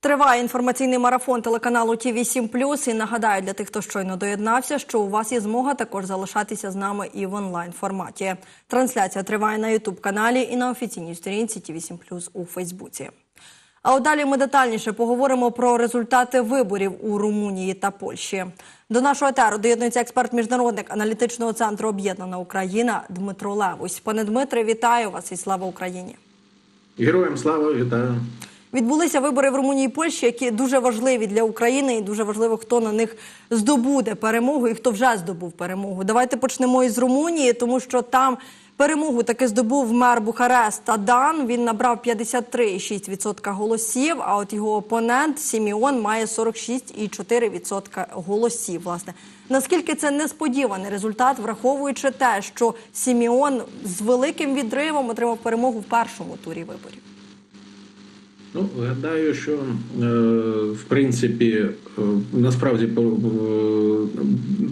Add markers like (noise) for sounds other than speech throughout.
Триває інформаційний марафон телеканалу ТІВІ 7 І нагадаю для тих, хто щойно доєднався, що у вас є змога також залишатися з нами і в онлайн форматі. Трансляція триває на Ютуб каналі і на офіційній сторінці ТІВІ 7 у Фейсбуці. А далі ми детальніше поговоримо про результати виборів у Румунії та Польщі. До нашого етеру доєднується експерт-міжнародник аналітичного центру Об'єднана Україна Дмитро Левусь. Пане Дмитре, вітаю вас і слава Україні! Героям слава вітаю. Відбулися вибори в Румунії і Польщі, які дуже важливі для України, і дуже важливо, хто на них здобуде перемогу і хто вже здобув перемогу. Давайте почнемо із Румунії, тому що там перемогу таки здобув мер Бухареста Дан. Він набрав 53,6% голосів. А от його опонент Сіміон має 46,4% голосів. Власне, наскільки це несподіваний результат, враховуючи те, що Сіміон з великим відривом отримав перемогу в першому турі виборів. Ну, гадаю, що е, в принципі е, насправді е,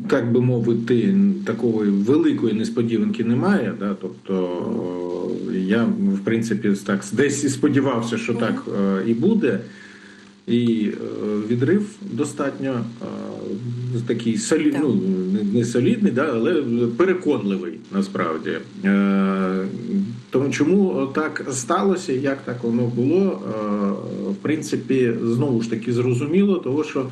так би мовити, такої великої несподіванки немає. Да? Тобто я в принципі так десь і сподівався, що так і буде. І е, відрив достатньо е, такий солі, Так. ну, не- солідний, да, але переконливий насправді. Е, тому чому так сталося, як так воно було, в принципі, знову ж таки зрозуміло, тому що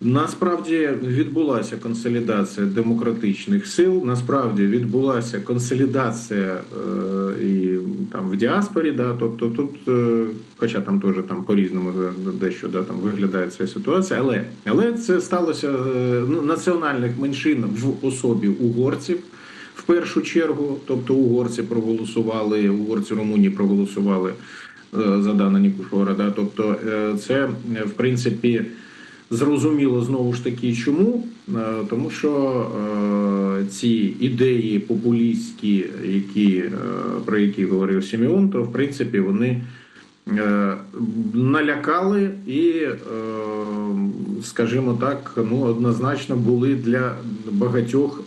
Насправді відбулася консолідація демократичних сил. Насправді відбулася консолідація е, і там в діаспорі. Да, тобто тут, е, хоча там теж там по-різному дещо да, там виглядає ця ситуація, але але це сталося е, ну, національних меншин в особі угорців. В першу чергу, тобто угорці проголосували, угорці Румунії проголосували е, за Дана Нікушора. Да, тобто це в принципі. Зрозуміло знову ж таки, чому. Е, тому, що е, ці ідеї популістські, які е, про які говорив Сіміон, то в принципі вони е, налякали і, е, скажімо так, ну однозначно були для багатьох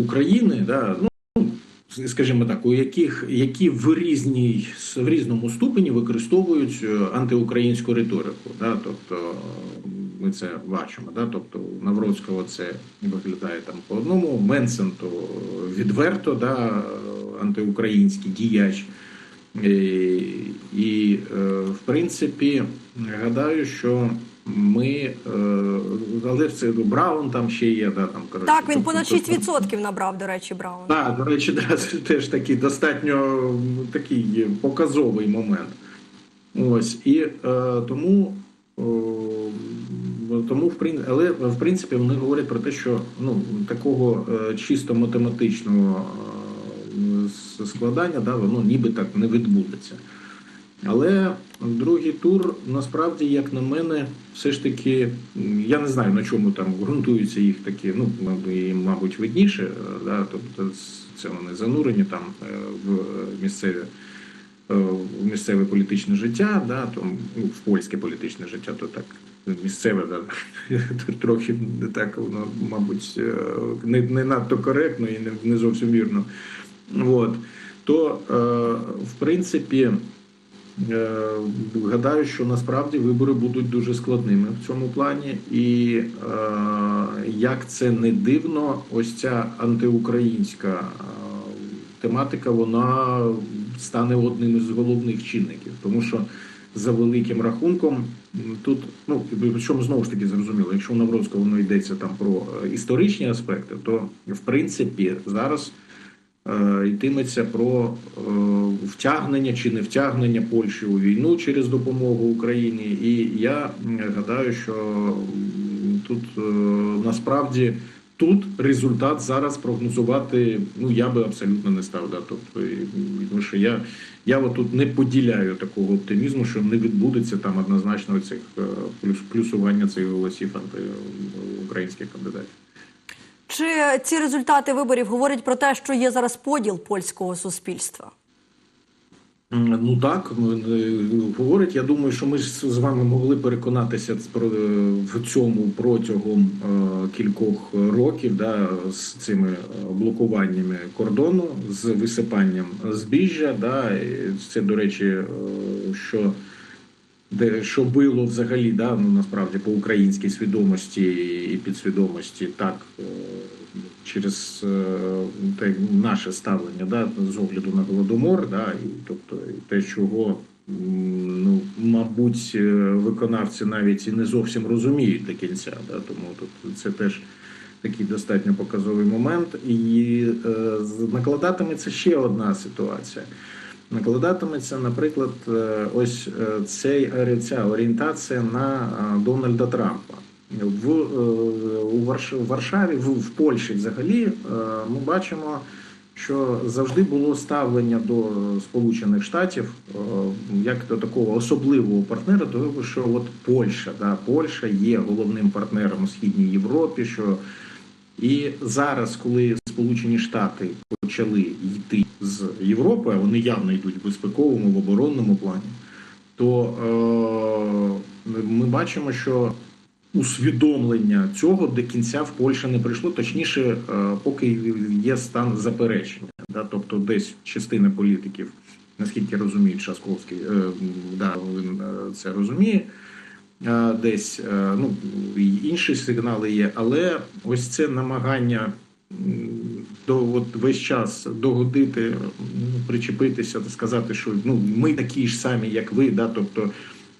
України, да, ну скажімо так, у яких які в різній в різному ступені використовують е, антиукраїнську риторику. Да, тобто ми це бачимо. Да, тобто у Навроцького це виглядає там по одному, Менсен то відверто, да, антиукраїнський діяч. І, і е, в принципі, гадаю, що ми, е, але це Браун там ще є, да, там коротше. Так, він понад тобто- 6% набрав, до речі, Браун. так, до речі, да, це теж такий достатньо такий показовий момент. Ось і е, тому, е, тому в прин... але в принципі вони говорять про те, що ну такого е, чисто математичного е, складання, да, воно ніби так не відбудеться. Але другий тур, насправді, як на мене, все ж таки, я не знаю на чому там ґрунтуються їх такі, ну їм, мабуть, видніше, е, да, тобто це вони занурені там е, в місцеві е, в місцеве політичне життя, да, там, ну, в польське політичне життя, то так місцеве, да, (laughs) трохи так, воно, мабуть, не, не надто коректно і не, не зовсім вірно. От. То, е, в принципі, Гадаю, що насправді вибори будуть дуже складними в цьому плані, і е, як це не дивно, ось ця антиукраїнська е, тематика вона стане одним із головних чинників, тому що за великим рахунком тут, ну причому знову ж таки зрозуміло, якщо у Навроцького воно йдеться там про е, історичні аспекти, то в принципі зараз е, йтиметься про е, втягнення чи не втягнення Польщі у війну через допомогу Україні. І я гадаю, що тут е, насправді тут результат зараз прогнозувати. Ну я би абсолютно не став. Да, тобто, тому що я, я от тут не поділяю такого оптимізму, що не відбудеться там однозначно цих е, плюс плюсування цих голосів антиукраїнських кандидатів. Чи ці результати виборів говорять про те, що є зараз поділ польського суспільства? Ну так е, говорить. Я думаю, що ми ж з вами могли переконатися е, в цьому протягом е, кількох років, да, з цими е, блокуваннями кордону, з висипанням збіжжя. Да, це до речі, е, що де що било взагалі, да, ну насправді по українській свідомості і підсвідомості, так е, через е, те наше ставлення, да, з огляду на голодомор, да, і тобто те, чого ну, мабуть, е, виконавці навіть і не зовсім розуміють до кінця. Да, тому тут це теж такий достатньо показовий момент. І е, накладатиметься ще одна ситуація. Накладатиметься, наприклад, е, ось е, цей е, ця орієнтація на Дональда Трампа. В, у Варшаві, в, в Польщі взагалі, ми бачимо, що завжди було ставлення до Сполучених Штатів як до такого особливого партнера, тому що от Польща, да, Польща є головним партнером у Східній Європі. що і зараз, коли Сполучені Штати почали йти з Європи, а вони явно йдуть в безпековому, в оборонному плані, то е, ми бачимо, що усвідомлення цього до кінця в Польщі не прийшло, точніше, е, поки є стан заперечення. Да? Тобто, десь частина політиків, наскільки розуміють Шасковський, е, да, він е, це розуміє. Е, Десь е, ну інші сигнали є, але ось це намагання до от весь час догодити, причепитися та сказати, що ну ми такі ж самі, як ви, да, тобто.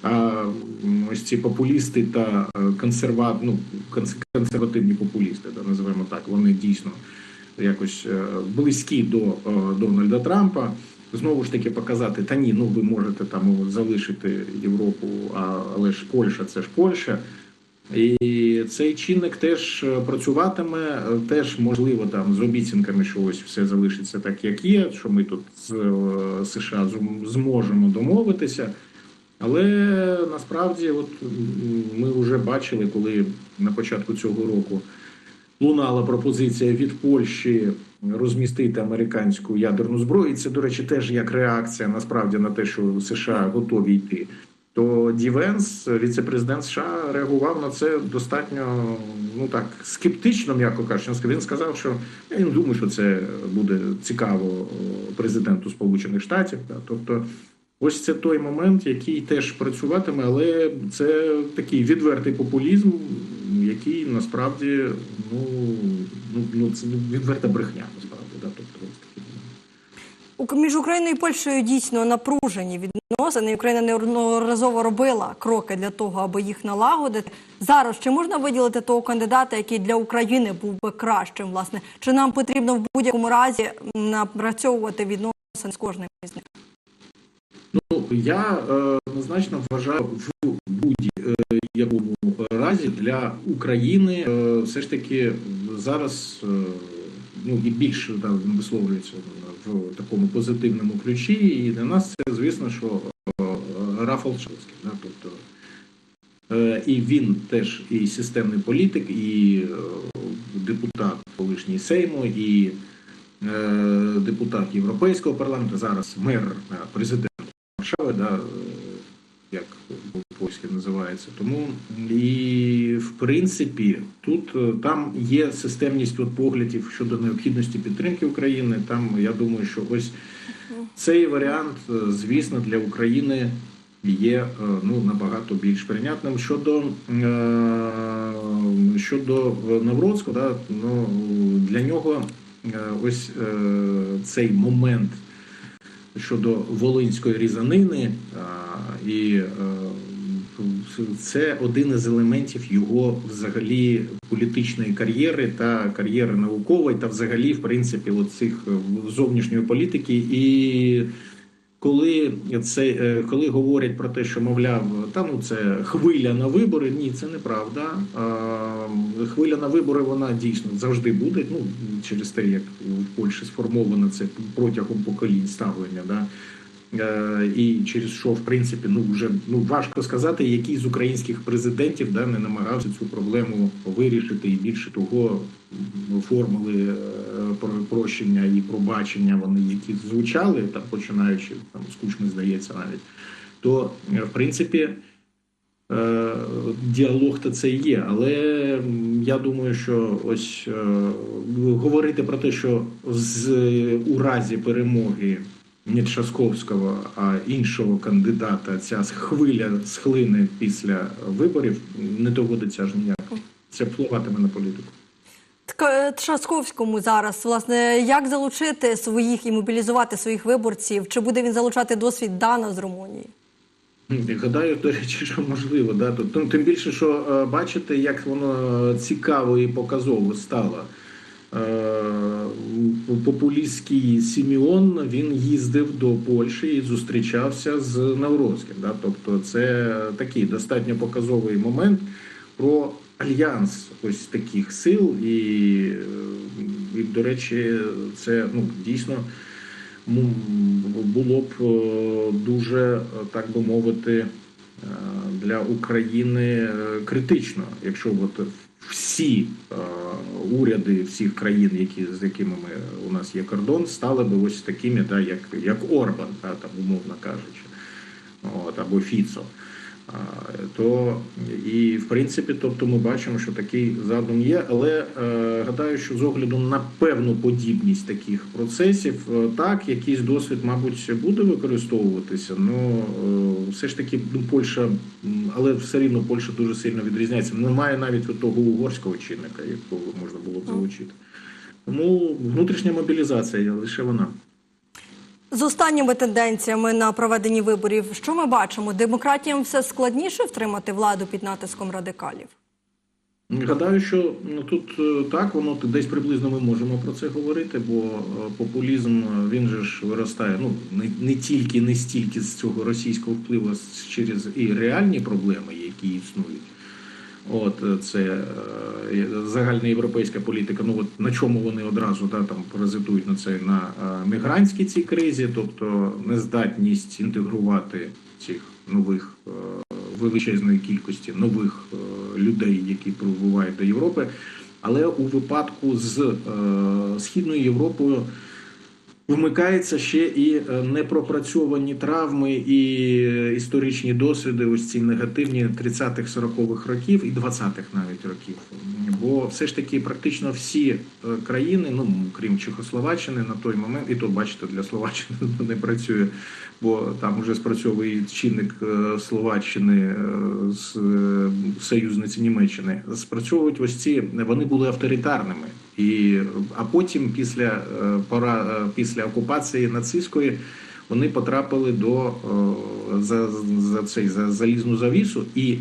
А ось ці популісти та е, консерва... ну, консервативні популісти, да, називаємо так, вони дійсно якось е, близькі до е, Дональда Трампа. Знову ж таки показати, та ні, ну ви можете там залишити Європу, але ж Польща це ж Польща. І цей чинник теж е, працюватиме, е, теж можливо там з обіцянками, що ось все залишиться так, як є, що ми тут з е, США зм- зможемо домовитися. Але насправді, от ми вже бачили, коли на початку цього року лунала пропозиція від Польщі розмістити американську ядерну зброю. І це, до речі, теж як реакція насправді на те, що США готові йти то Ді Венс, віце-президент США, реагував на це достатньо ну так скептично, м'яко кажучи. Він сказав, що я не думаю, що це буде цікаво президенту Сполучених Штатів. Тобто, ось це той момент, який теж працюватиме, але це такий відвертий популізм, який насправді ну, ну, ну це відверта брехня, насправді. Да. Тобто, Між Україною і Польщею дійсно напружені відносини. Україна неодноразово робила кроки для того, аби їх налагодити. Зараз чи можна виділити того кандидата, який для України був би кращим? Власне, чи нам потрібно в будь-якому разі напрацьовувати відносини з кожним із них? Ну я е, однозначно вважаю в будь-якому разі для України е, все ж таки зараз е, ну і більше да, висловлюється в такому позитивному ключі. І для нас це звісно, що е, Рафал Шевський, да, тобто. Е, І він теж і системний політик, і е, депутат колишній Сейму, і е, депутат Європейського парламенту, зараз мер, е, президент Варшави, да, е, як польське називається. Тому і в принципі тут е, там є системність от поглядів щодо необхідності підтримки України. Там я думаю, що ось цей варіант, е, звісно, для України є е, ну набагато більш прийнятним щодо щодо Навроцького, да, ну для нього ось цей момент щодо волинської різанини, а, і це один із елементів його взагалі політичної кар'єри та кар'єри наукової, та взагалі, в принципі, от цих е, зовнішньої політики. І коли це е, коли говорять про те, що мовляв, та ну це хвиля на вибори, ні, це неправда. Хвиля на вибори вона дійсно завжди буде. Ну через те, як в Польщі сформовано це протягом поколінь ставлення. Да? Е, І через що, в принципі, ну вже ну важко сказати, який з українських президентів да не намагався цю проблему вирішити, і більше того, формули е, прощення і пробачення, вони які звучали там, починаючи там скучно здається навіть, то е, в принципі. Діалог то це є, але я думаю, що ось говорити про те, що з у разі перемоги не Трzaskowського, а іншого кандидата ця хвиля схлине після виборів, не доводиться аж ніяк. Це впливатиме на політику. Тка- зараз власне як залучити своїх і мобілізувати своїх виборців? Чи буде він залучати досвід Дана з Румунії? Гадаю, до речі, що можливо, да. Тут, ну, тим більше, що е, бачите, як воно цікаво і показово стало. Е, популістський Сіміон він їздив до Польщі і зустрічався з Навроцьким. Да? Тобто, це такий достатньо показовий момент про альянс ось таких сил, і, е, і до речі, це ну дійсно було б е, дуже, так би мовити, для України критично, якщо от всі е, уряди всіх країн, які з якими ми у нас є кордон, стали би ось такими, да, як, як Орбан, да, там умовно кажучи, от, або Фіцо. То і в принципі, тобто ми бачимо, що такий задум є, але е, гадаю, що з огляду на певну подібність таких процесів, е, так якийсь досвід, мабуть, буде використовуватися. Ну все ж таки, ну, Польща, але все рівно Польща дуже сильно відрізняється. Немає навіть того угорського чинника, якого можна було б залучити. Тому внутрішня мобілізація лише вона. З останніми тенденціями на проведенні виборів, що ми бачимо? Демократіям все складніше втримати владу під натиском радикалів. Гадаю, що тут е, так воно десь приблизно ми можемо про це говорити, бо е, популізм е, він же ж виростає. Ну не, не тільки не стільки з цього російського впливу, через і реальні проблеми, які існують. От е, це е, загальна європейська політика. Ну от на чому вони одразу да, там паразитують на це на е, мігрантській цій кризі, тобто нездатність інтегрувати цих нових величезної кількості нових людей, які прибувають до Європи. Але у випадку з східною Європою Вмикається ще і е, непропрацьовані травми і е, історичні досвіди, ось ці негативні 30-х, 40-х років і 20-х навіть років. Бо все ж таки практично всі е, країни, ну крім Чехословаччини, на той момент, і то бачите, для Словаччини (laughs) не працює, бо там вже спрацьовує чинник е, Словаччини е, з е, союзниці Німеччини. Спрацьовують ось ці, вони були авторитарними. І, а потім, після пора після окупації нацистської, вони потрапили до за, за цей за залізну завісу, і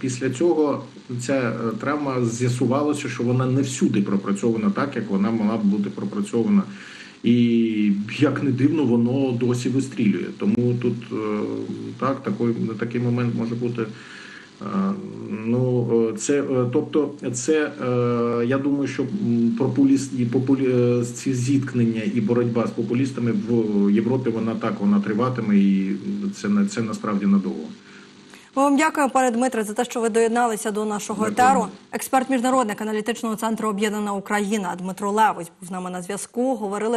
після цього ця травма з'ясувалося, що вона не всюди пропрацьована так, як вона мала б бути пропрацьована. І як не дивно, воно досі вистрілює. Тому тут е, так, такий, такий момент може бути. Е, Ну, е, це тобто, це я думаю, що популіст і популі... ці зіткнення і боротьба з популістами в Європі вона так вона триватиме, і це це насправді надовго. Ми вам дякуємо, пане Дмитре, за те, що ви доєдналися до нашого Дякую. етеру. Експерт міжнародник аналітичного центру Об'єднана Україна Дмитро Левось був з нами на зв'язку. Говорили.